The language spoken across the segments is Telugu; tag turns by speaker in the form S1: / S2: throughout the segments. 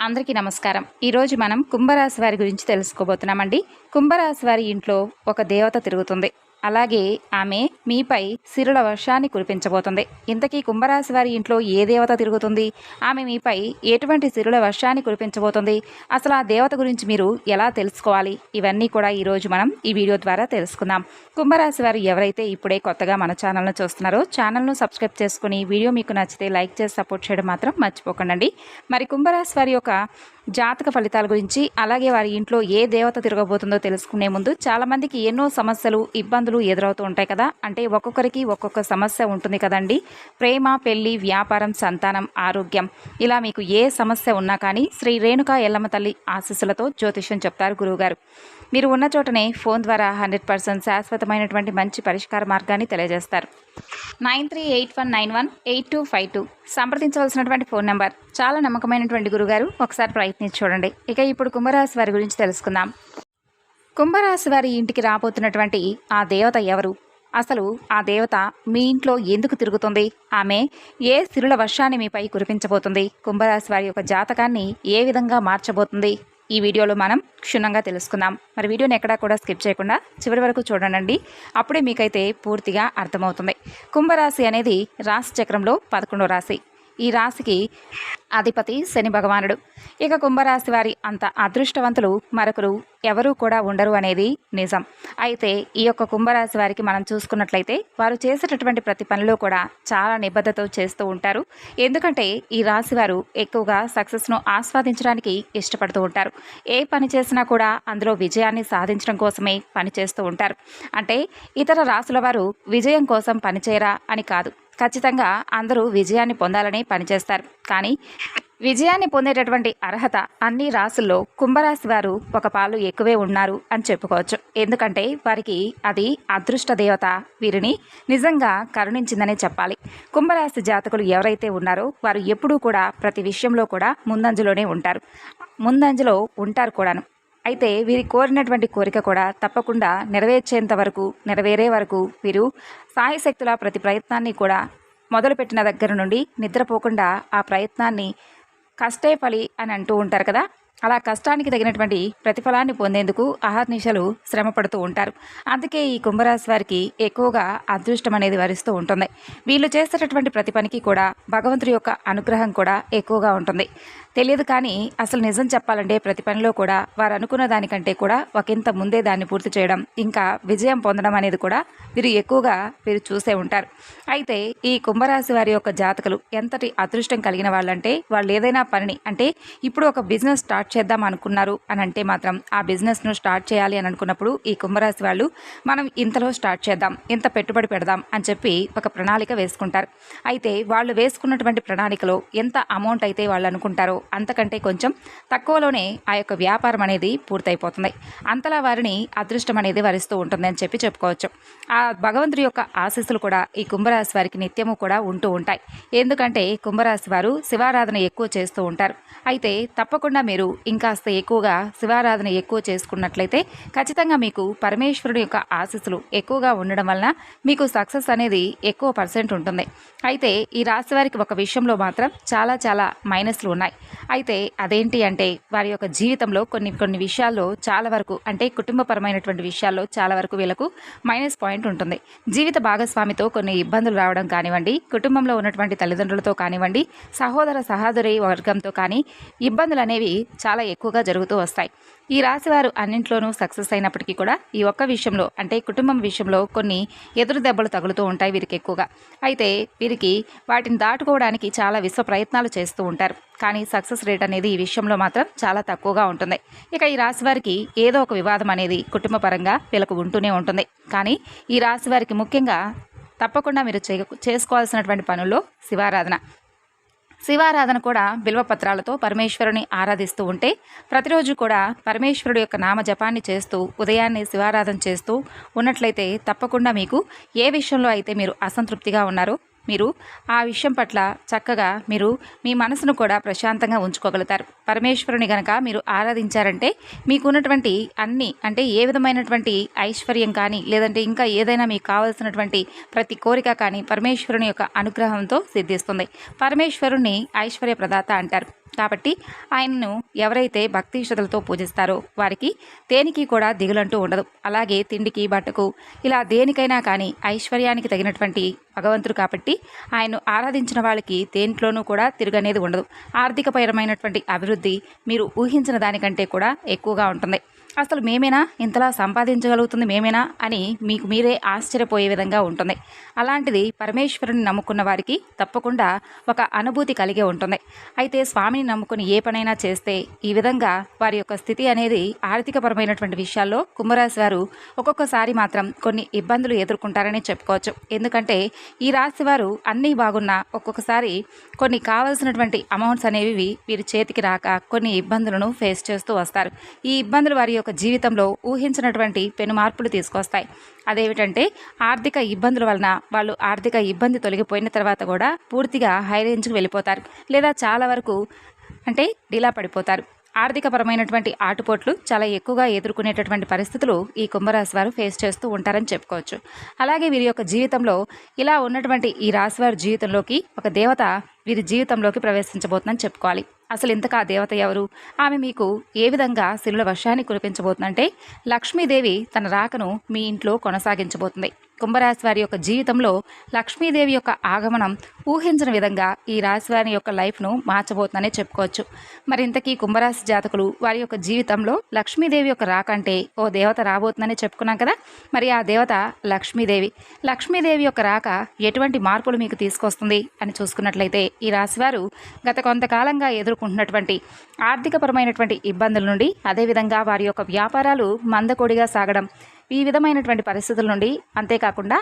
S1: అందరికీ నమస్కారం. ఈరోజు మనం కుంభరాశి వారి గురించి తెలుసుకోబోతున్నామండి. కుంభరాశి వారి ఇంట్లో ఒక దేవత తిరుగుతుంది. అలాగే ఆమె మీపై సిరుల వర్షాన్ని కురిపించబోతుంది. ఇంతకీ కుంభరాశి వారి ఇంట్లో ఏ దేవత తిరుగుతుంది? ఆమె మీపై ఎటువంటి సిరుల వర్షాన్ని కురిపించబోతుంది? అసలు ఆ దేవత గురించి మీరు ఎలా తెలుసుకోవాలి? ఇవన్నీ కూడా ఈరోజు మనం ఈ వీడియో ద్వారా తెలుసుకుందాం. కుంభరాశి వారు ఎవరైతే ఇప్పుడే కొత్తగా మన ఛానల్ను చూస్తున్నారో ఛానల్ను సబ్స్క్రైబ్ చేసుకుని వీడియో మీకు నచ్చితే లైక్ చేసి సపోర్ట్ చేయడం మాత్రం మర్చిపోకండి మరి కుంభరాశి వారి యొక్క జాతక ఫలితాల గురించి అలాగే వారి ఇంట్లో ఏ దేవత తిరగబోతుందో తెలుసుకునే ముందు చాలామందికి ఎన్నో సమస్యలు ఇబ్బందులు ఎదురవుతూ ఉంటాయి కదా. అంటే ఒక్కొక్కరికి ఒక్కొక్క సమస్య ఉంటుంది కదండి. ప్రేమ పెళ్ళి వ్యాపారం సంతానం ఆరోగ్యం. ఇలా మీకు ఏ సమస్య ఉన్నా కానీ శ్రీ రేణుకా ఎల్లమ్మ తల్లి ఆశీస్సులతో జ్యోతిష్యం చెప్తారు గురువుగారు. మీరు ఉన్న చోటనే ఫోన్ ద్వారా హండ్రెడ్ పర్సెంట్ శాశ్వతమైనటువంటి మంచి పరిష్కార మార్గాన్ని తెలియజేస్తారు. Nine three eight one nine one eight two five two సంప్రదించవలసినటువంటి phone number. చాలా నమ్మకమైనటువంటి గురుగారు ఒకసారి ప్రయత్నించి చూడండి. ఇక ఇప్పుడు కుంభరాశి వారి గురించి తెలుసుకుందాం. కుంభరాశి వారి ఇంటికి రాబోతున్నటువంటి ఆ దేవత ఎవరు? అసలు ఆ దేవత మీ ఇంట్లో ఎందుకు తిరుగుతుంది? ఆమె ఏ సిరుల వర్షాన్ని మీపై కురిపించబోతుంది? కుంభరాశి వారి యొక్క జాతకాన్ని ఏ విధంగా మార్చబోతుంది? ఈ వీడియోలో మనం క్షుణ్ణంగా తెలుసుకుందాం. మరి వీడియోని ఎక్కడా కూడా స్కిప్ చేయకుండా చివరి వరకు చూడండి. అప్పుడే మీకైతే పూర్తిగా అర్థమవుతుంది. కుంభరాశి అనేది రాశి చక్రంలో పదకొండో రాశి. ఈ రాశికి అధిపతి శని భగవానుడు. ఇక కుంభరాశి వారి అంత అదృష్టవంతులు మరొకరు ఎవరూ కూడా ఉండరు అనేది నిజం. అయితే ఈ యొక్క కుంభరాశి వారికి మనం చూసుకున్నట్లయితే వారు చేసేటటువంటి ప్రతి పనిలో కూడా చాలా నిబద్ధతో చేస్తూ ఉంటారు. ఎందుకంటే ఈ రాశి వారు ఎక్కువగా సక్సెస్ను ఆస్వాదించడానికి ఇష్టపడుతూ ఉంటారు. ఏ పని చేసినా కూడా అందులో విజయాన్ని సాధించడం కోసమే పని చేస్తూ ఉంటారు. అంటే ఇతర రాశుల వారు విజయం కోసం పనిచేయరా అని కాదు. ఖచ్చితంగా అందరూ విజయాన్ని పొందాలని పనిచేస్తారు. కానీ విజయాన్ని పొందేటటువంటి అర్హత అన్ని రాసుల్లో కుంభరాశి వారు ఒక పాలు ఎక్కువే ఉన్నారు అని చెప్పుకోవచ్చు. ఎందుకంటే వారికి అది అదృష్ట దేవత వీరిని నిజంగా కరుణించిందనే చెప్పాలి. కుంభరాశి జాతకులు ఎవరైతే ఉన్నారో వారు ఎప్పుడూ కూడా ప్రతి విషయంలో కూడా ముందంజలోనే ఉంటారు. ముందంజలో ఉంటారు కూడాను. అయితే వీరి కోరినటువంటి కోరిక కూడా తప్పకుండా నెరవేర్చేంత వరకు నెరవేరే వరకు వీరు సాయశక్తుల ప్రతి ప్రయత్నాన్ని కూడా మొదలుపెట్టిన దగ్గర నుండి నిద్రపోకుండా ఆ ప్రయత్నాన్ని కష్టే ఫలి అని అంటూ ఉంటారు కదా. అలా కష్టానికి తగినటువంటి ప్రతిఫలాన్ని పొందేందుకు అహర్నిశలు శ్రమ పడుతూ ఉంటారు. అందుకే ఈ కుంభరాశి వారికి ఎక్కువగా అదృష్టం అనేది వరిస్తూ ఉంటుంది. వీళ్ళు చేసేటటువంటి ప్రతి పనికి కూడా భగవంతుడి యొక్క అనుగ్రహం కూడా ఎక్కువగా ఉంటుంది. తెలియదు కానీ అసలు నిజం చెప్పాలంటే ప్రతి పనిలో కూడా వారు అనుకున్న దానికంటే కూడా ఒకంత ముందే దాన్ని పూర్తి చేయడం ఇంకా విజయం పొందడం అనేది కూడా వీరు ఎక్కువగా వీరు చూసే ఉంటారు. అయితే ఈ కుంభరాశి వారి యొక్క జాతకులు ఎంతటి అదృష్టం కలిగిన వాళ్ళంటే వాళ్ళు ఏదైనా పనిని అంటే ఇప్పుడు ఒక బిజినెస్ స్టార్ట్ చేద్దాం అనుకున్నారు అని అంటే మాత్రం ఆ బిజినెస్ను స్టార్ట్ చేయాలి అని అనుకున్నప్పుడు ఈ కుంభరాశి వాళ్ళు మనం ఇంతలో స్టార్ట్ చేద్దాం ఇంత పెట్టుబడి పెడదాం అని చెప్పి ఒక ప్రణాళిక వేసుకుంటారు. అయితే వాళ్ళు వేసుకున్నటువంటి ప్రణాళికలో ఎంత అమౌంట్ అయితే వాళ్ళు అనుకుంటారో అంతకంటే కొంచెం తక్కువలోనే ఆ యొక్క వ్యాపారం అనేది పూర్తయిపోతుంది. అంతలా వారిని అదృష్టం అనేది వరిస్తూ ఉంటుంది అని చెప్పి చెప్పుకోవచ్చు. ఆ భగవంతుడి యొక్క ఆశీస్సులు కూడా ఈ కుంభరాశి వారికి నిత్యము కూడా ఉంటూ ఉంటాయి. ఎందుకంటే కుంభరాశి వారు శివారాధన ఎక్కువ చేస్తూ ఉంటారు. అయితే తప్పకుండా మీరు ఇంకాస్త ఎక్కువగా శివారాధన ఎక్కువ చేసుకున్నట్లయితే ఖచ్చితంగా మీకు పరమేశ్వరుడు యొక్క ఆశీస్సులు ఎక్కువగా ఉండడం వలన మీకు సక్సెస్ అనేది ఎక్కువ పర్సెంట్ ఉంటుంది. అయితే ఈ రాశి వారికి ఒక విషయంలో మాత్రం చాలా చాలా మైనస్లు ఉన్నాయి. అయితే అదేంటి అంటే వారి యొక్క జీవితంలో కొన్ని కొన్ని విషయాల్లో చాలా వరకు అంటే కుటుంబపరమైనటువంటి విషయాల్లో చాలా వరకు వీళ్ళకు మైనస్ పాయింట్ ఉంటుంది. జీవిత భాగస్వామితో కొన్ని ఇబ్బందులు రావడం కానివ్వండి కుటుంబంలో ఉన్నటువంటి తల్లిదండ్రులతో కానివ్వండి సహోదర సహోదరి వర్గంతో కానీ ఇబ్బందులు అనేవి చాలా ఎక్కువగా జరుగుతూ వస్తాయి. ఈ రాశివారు అన్నింట్లోనూ సక్సెస్ అయినప్పటికీ కూడా ఈ ఒక్క విషయంలో అంటే కుటుంబం విషయంలో కొన్ని ఎదురు దెబ్బలు తగులుతూ ఉంటాయి వీరికి ఎక్కువగా. అయితే వీరికి వాటిని దాటుకోవడానికి చాలా విశ్వ ప్రయత్నాలు చేస్తూ ఉంటారు. కానీ సక్సెస్ రేట్ అనేది ఈ విషయంలో మాత్రం చాలా తక్కువగా ఉంటుంది. ఇక ఈ రాశి వారికి ఏదో ఒక వివాదం అనేది కుటుంబ పరంగా వీళ్ళకు ఉంటూనే ఉంటుంది. కానీ ఈ రాశి వారికి ముఖ్యంగా తప్పకుండా మీరు చేసుకోవాల్సినటువంటి పనుల్లో శివారాధన. శివారాధన కూడా బిల్వపత్రాలతో పరమేశ్వరుని ఆరాధిస్తూ ఉంటే ప్రతిరోజు కూడా పరమేశ్వరుడు యొక్క నామ జపాన్ని చేస్తూ ఉదయాన్నే శివారాధన చేస్తూ ఉన్నట్లయితే తప్పకుండా మీకు ఏ విషయంలో అయితే మీరు అసంతృప్తిగా ఉన్నారో మీరు ఆ విషయం పట్ల చక్కగా మీరు మీ మనసును కూడా ప్రశాంతంగా ఉంచుకోగలుగుతారు. పరమేశ్వరుని గనక మీరు ఆరాధించారంటే మీకున్నటువంటి అన్ని అంటే ఏ విధమైనటువంటి ఐశ్వర్యం కానీ లేదంటే ఇంకా ఏదైనా మీకు కావలసినటువంటి ప్రతి కోరిక కానీ పరమేశ్వరుని యొక్క అనుగ్రహంతో సిద్ధిస్తుంది. పరమేశ్వరుణ్ణి ఐశ్వర్య ప్రదాత అంటారు. కాబట్టి ఆయనను ఎవరైతే భక్తి శ్రద్ధలతో పూజిస్తారో వారికి దేనికి కూడా దిగులంటూ ఉండదు. అలాగే తిండికి బట్టకు ఇలా దేనికైనా కానీ ఐశ్వర్యానికి తగినటువంటి భగవంతుడు కాబట్టి ఆయన్ను ఆరాధించిన వాళ్ళకి దేంట్లోనూ కూడా తిరగనేది ఉండదు. ఆర్థికపరమైనటువంటి అభివృద్ధి మీరు ఊహించిన దానికంటే కూడా ఎక్కువగా ఉంటుంది. అసలు మేమేనా? ఇంతలా సంపాదించగలుగుతుంది మేమేనా? అని మీకు మీరే ఆశ్చర్యపోయే విధంగా ఉంటుంది. అలాంటిది పరమేశ్వరుని నమ్ముకున్న వారికి తప్పకుండా ఒక అనుభూతి కలిగి ఉంటుంది. అయితే స్వామిని నమ్ముకుని ఏ పనైనా చేస్తే ఈ విధంగా వారి యొక్క స్థితి అనేది ఆర్థికపరమైనటువంటి విషయాల్లో కుంభరాశి వారు ఒక్కొక్కసారి మాత్రం కొన్ని ఇబ్బందులు ఎదుర్కొంటారని చెప్పుకోవచ్చు. ఎందుకంటే ఈ రాశి వారు అన్నీ బాగున్నా ఒక్కొక్కసారి కొన్ని కావలసినటువంటి అమౌంట్స్ అనేవి వీరి చేతికి రాక కొన్ని ఇబ్బందులను ఫేస్ చేస్తూ వస్తారు. ఈ ఇబ్బందులు వారి యొక్క జీవితంలో ఊహించినటువంటి పెను మార్పులు తీసుకొస్తాయి. అదేమిటంటే ఆర్థిక ఇబ్బందుల వలన వాళ్ళు ఆర్థిక ఇబ్బంది తొలగిపోయిన తర్వాత కూడా పూర్తిగా హై రేంజ్కి వెళ్ళిపోతారు. లేదా చాలా వరకు అంటే డీలా పడిపోతారు. ఆర్థికపరమైనటువంటి ఆటుపోట్లు చాలా ఎక్కువగా ఎదుర్కొనేటటువంటి పరిస్థితులు ఈ కుంభరాశి వారు ఫేస్ చేస్తూ ఉంటారని చెప్పుకోవచ్చు. అలాగే వీరి యొక్క జీవితంలో ఇలా ఉన్నటువంటి ఈ రాశి వారి జీవితంలోకి ఒక దేవత వీరి జీవితంలోకి ప్రవేశించబోతుందని చెప్పుకోవాలి. అసలు ఇంతకా దేవత ఎవరు? ఆమె మీకు ఏ విధంగా శిలుల వర్షాన్ని కురిపించబోతుందంటే లక్ష్మీదేవి తన రాకను మీ ఇంట్లో కొనసాగించబోతుంది. కుంభరాశి వారి యొక్క జీవితంలో లక్ష్మీదేవి యొక్క ఆగమనం ఊహించిన విధంగా ఈ రాశి వారి యొక్క లైఫ్ను మార్చబోతుందనే చెప్పుకోవచ్చు. మరి ఇంతకీ కుంభరాశి జాతకులు వారి యొక్క జీవితంలో లక్ష్మీదేవి యొక్క రాక అంటే ఓ దేవత రాబోతుందని చెప్పుకున్నాం కదా? మరి ఆ దేవత లక్ష్మీదేవి. లక్ష్మీదేవి యొక్క రాక ఎటువంటి మార్పులు మీకు తీసుకొస్తుంది అని చూసుకున్నట్లయితే ఈ రాశివారు గత కొంతకాలంగా ఎదుర్కొంటున్నటువంటి ఆర్థికపరమైనటువంటి ఇబ్బందుల నుండి అదేవిధంగా వారి యొక్క వ్యాపారాలు మందకొడిగా సాగడం ఈ విధమైనటువంటి పరిస్థితుల నుండి అంతేకాకుండా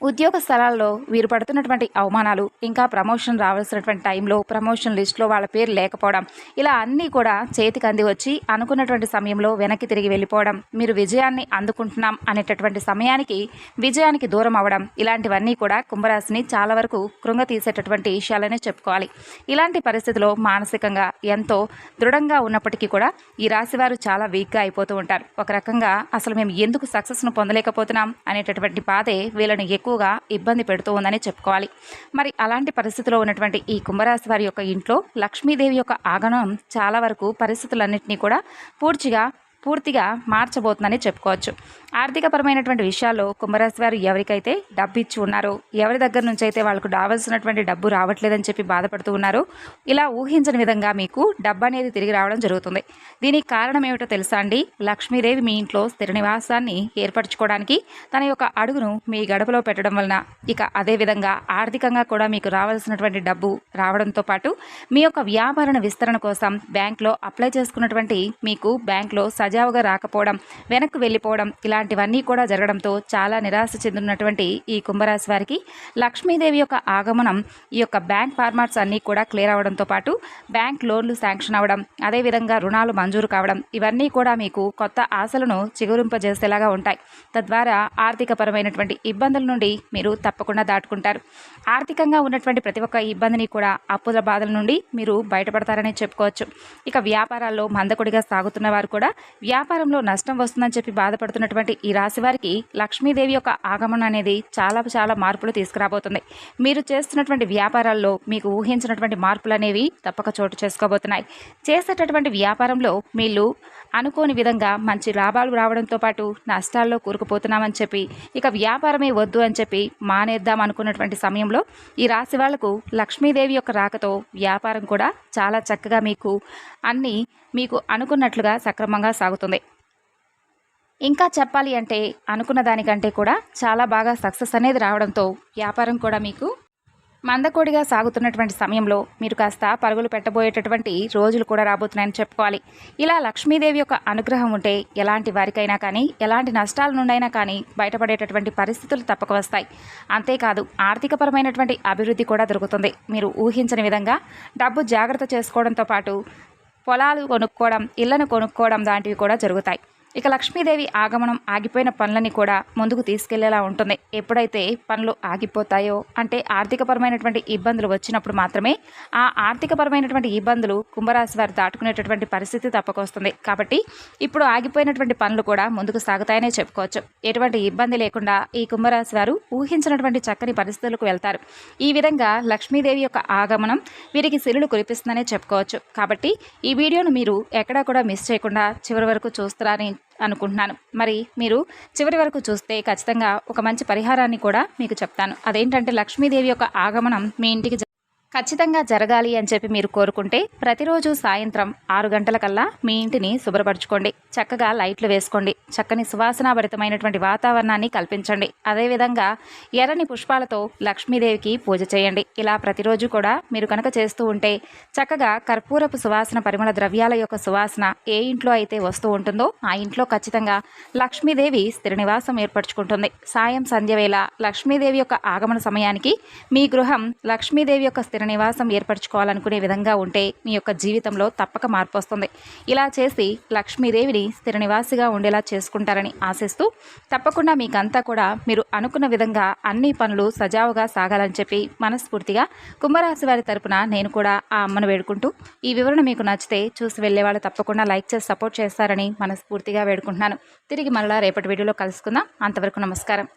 S1: ఉద్యోగ స్థలాల్లో వీరు పడుతున్నటువంటి అవమానాలు ఇంకా ప్రమోషన్ రావాల్సినటువంటి టైంలో ప్రమోషన్ లిస్ట్లో వాళ్ళ పేరు లేకపోవడం ఇలా అన్నీ కూడా చేతికి అంది వచ్చి అనుకున్నటువంటి సమయంలో వెనక్కి తిరిగి వెళ్ళిపోవడం మీరు విజయాన్ని అందుకుంటున్నాం అనేటటువంటి సమయానికి విజయానికి దూరం అవ్వడం ఇలాంటివన్నీ కూడా కుంభరాశిని చాలా వరకు కృంగ తీసేటటువంటి విషయాలనే చెప్పుకోవాలి. ఇలాంటి పరిస్థితిలో మానసికంగా ఎంతో దృఢంగా ఉన్నప్పటికీ కూడా ఈ రాశి వారు చాలా వీక్గా అయిపోతూ ఉంటారు. ఒక రకంగా అసలు మేము ఎందుకు సక్సెస్ను పొందలేకపోతున్నాం అనేటటువంటి బాధే వీళ్ళని ఎక్కువగా ఇబ్బంది పెడుతూ ఉందని చెప్పుకోవాలి. మరి అలాంటి పరిస్థితిలో ఉన్నటువంటి ఈ కుంభరాశి వారి యొక్క ఇంట్లో లక్ష్మీదేవి యొక్క ఆగమనం చాలా వరకు పరిస్థితులన్నింటినీ కూడా పూర్తిగా పూర్తిగా మార్చబోతుందని చెప్పుకోవచ్చు. ఆర్థికపరమైనటువంటి విషయాల్లో కుంభరాశి వారు ఎవరికైతే డబ్బు ఇచ్చి ఉన్నారో ఎవరి దగ్గర నుంచి అయితే వాళ్ళకు రావాల్సినటువంటి డబ్బు రావట్లేదని చెప్పి బాధపడుతూ ఉన్నారో ఇలా ఊహించని విధంగా మీకు డబ్బు అనేది తిరిగి రావడం జరుగుతుంది. దీనికి కారణం ఏమిటో తెలుసా అండి? లక్ష్మీదేవి మీ ఇంట్లో స్థిర నివాసాన్ని ఏర్పరచుకోవడానికి తన యొక్క అడుగును మీ గడపలో పెట్టడం వలన ఇక అదేవిధంగా ఆర్థికంగా కూడా మీకు రావాల్సినటువంటి డబ్బు రావడంతో పాటు మీ యొక్క వ్యాపారణ విస్తరణ కోసం బ్యాంక్లో అప్లై చేసుకున్నటువంటి మీకు బ్యాంక్లో సజావుగా రాకపోవడం వెనక్కి వెళ్ళిపోవడం ఇలాంటివన్నీ కూడా జరగడంతో చాలా నిరాశ చెందినటువంటి ఈ కుంభరాశి వారికి లక్ష్మీదేవి యొక్క ఆగమనం ఈ యొక్క బ్యాంక్ ఫార్మాట్స్ అన్నీ కూడా క్లియర్ అవడంతో పాటు బ్యాంక్ లోన్లు శాంక్షన్ అవ్వడం అదేవిధంగా రుణాలు మంజూరు కావడం ఇవన్నీ కూడా మీకు కొత్త ఆశలను చిగురింపజేసేలాగా ఉంటాయి. తద్వారా ఆర్థికపరమైనటువంటి ఇబ్బందుల నుండి మీరు తప్పకుండా దాటుకుంటారు. ఆర్థికంగా ఉన్నటువంటి ప్రతి ఒక్క ఇబ్బందిని కూడా అప్పుల బాధల నుండి మీరు బయటపడతారని చెప్పుకోవచ్చు. ఇక వ్యాపారాల్లో మందకొడిగా సాగుతున్న వారు కూడా వ్యాపారంలో నష్టం వస్తుందని చెప్పి బాధపడుతున్నటువంటి ఈ రాశి వారికి లక్ష్మీదేవి యొక్క ఆగమనం అనేది చాలా చాలా మార్పులు తీసుకురాబోతుంది. మీరు చేస్తున్నటువంటి వ్యాపారాల్లో మీకు ఊహించినటువంటి మార్పులు అనేవి తప్పక చోటు చేసుకోబోతున్నాయి. చేసేటటువంటి వ్యాపారంలో మీరు అనుకోని విధంగా మంచి లాభాలు రావడంతో పాటు నష్టాల్లో కూరుకుపోతున్నామని చెప్పి ఇక వ్యాపారమే వద్దు అని చెప్పి మానేద్దాం అనుకున్నటువంటి సమయంలో ఈ రాశి వాళ్ళకు లక్ష్మీదేవి యొక్క రాకతో వ్యాపారం కూడా చాలా చక్కగా మీకు అన్నీ మీకు అనుకున్నట్లుగా సక్రమంగా సాగుతుంది. ఇంకా చెప్పాలి అంటే అనుకున్న దానికంటే కూడా చాలా బాగా సక్సెస్ అనేది రావడంతో వ్యాపారం కూడా మీకు మందకోడిగా సాగుతున్నటువంటి సమయంలో మీరు కాస్త పరుగులు పెట్టబోయేటటువంటి రోజులు కూడా రాబోతున్నాయని చెప్పుకోవాలి. ఇలా లక్ష్మీదేవి యొక్క అనుగ్రహం ఉంటే ఎలాంటి వారికైనా కానీ ఎలాంటి నష్టాల నుండైనా కానీ బయటపడేటటువంటి పరిస్థితులు తప్పక వస్తాయి. అంతేకాదు ఆర్థికపరమైనటువంటి అభివృద్ధి కూడా దొరుకుతుంది. మీరు ఊహించని విధంగా డబ్బు జాగ్రత్త చేసుకోవడంతో పాటు పొలాలు కొనుక్కోవడం ఇళ్ళను కొనుక్కోవడం లాంటివి కూడా జరుగుతాయి. ఇక లక్ష్మీదేవి ఆగమనం ఆగిపోయిన పనులని కూడా ముందుకు తీసుకెళ్ళేలా ఉంటుంది. ఎప్పుడైతే పనులు ఆగిపోతాయో అంటే ఆర్థికపరమైనటువంటి ఇబ్బందులు వచ్చినప్పుడు మాత్రమే ఆ ఆర్థికపరమైనటువంటి ఇబ్బందులు కుంభరాశి వారు దాటుకునేటటువంటి పరిస్థితి తప్పకొస్తుంది. కాబట్టి ఇప్పుడు ఆగిపోయినటువంటి పనులు కూడా ముందుకు సాగుతాయనే చెప్పుకోవచ్చు. ఎటువంటి ఇబ్బంది లేకుండా ఈ కుంభరాశి వారు ఊహించినటువంటి చక్కని పరిస్థితులకు వెళ్తారు. ఈ విధంగా లక్ష్మీదేవి యొక్క ఆగమనం వీరికి సిరులు కురిపిస్తుందనే చెప్పుకోవచ్చు. కాబట్టి ఈ వీడియోను మీరు ఎక్కడా కూడా మిస్ చేయకుండా చివరి వరకు చూస్తారని అనుకుంటున్నాను. మరి మీరు చివరి వరకు చూస్తే ఖచ్చితంగా ఒక మంచి పరిహారాన్ని కూడా మీకు చెప్తాను. అదేంటంటే లక్ష్మీదేవి యొక్క ఆగమనం మీ ఇంటికి ఖచ్చితంగా జరగాలి అని చెప్పి మీరు కోరుకుంటే ప్రతిరోజు సాయంత్రం ఆరు గంటలకల్లా మీ ఇంటిని శుభ్రపరచుకోండి. చక్కగా లైట్లు వేసుకోండి. చక్కని సువాసనాభరితమైనటువంటి వాతావరణాన్ని కల్పించండి. అదేవిధంగా ఎర్రని పుష్పాలతో లక్ష్మీదేవికి పూజ చేయండి. ఇలా ప్రతిరోజు కూడా మీరు కనుక చేస్తూ ఉంటే చక్కగా కర్పూరపు సువాసన పరిమళ ద్రవ్యాల యొక్క సువాసన ఏ ఇంట్లో అయితే వస్తూ ఉంటుందో ఆ ఇంట్లో ఖచ్చితంగా లక్ష్మీదేవి స్థిర నివాసం ఏర్పరచుకుంటుంది. సాయం సంధ్య వేళ లక్ష్మీదేవి యొక్క ఆగమన సమయానికి మీ గృహం లక్ష్మీదేవి యొక్క స్థిర నివాసం ఏర్పరచుకోవాలనుకునే విధంగా ఉంటే మీ యొక్క జీవితంలో తప్పక మార్పు వస్తుంది. ఇలా చేసి లక్ష్మీదేవిని స్థిర నివాసిగా ఉండేలా చేసుకుంటారని ఆశిస్తూ తప్పకుండా మీకంతా కూడా మీరు అనుకున్న విధంగా అన్ని పనులు సజావుగా సాగాలని చెప్పి మనస్ఫూర్తిగా కుంభరాశి వారి తరపున నేను కూడా ఆ అమ్మను వేడుకుంటూ ఈ వివరణ మీకు నచ్చితే చూసి వెళ్ళే వాళ్ళు తప్పకుండా లైక్ చేసి సపోర్ట్ చేస్తారని మనస్ఫూర్తిగా వేడుకుంటున్నాను. తిరిగి మరలా రేపటి వీడియోలో కలుసుకుందాం. అంతవరకు నమస్కారం.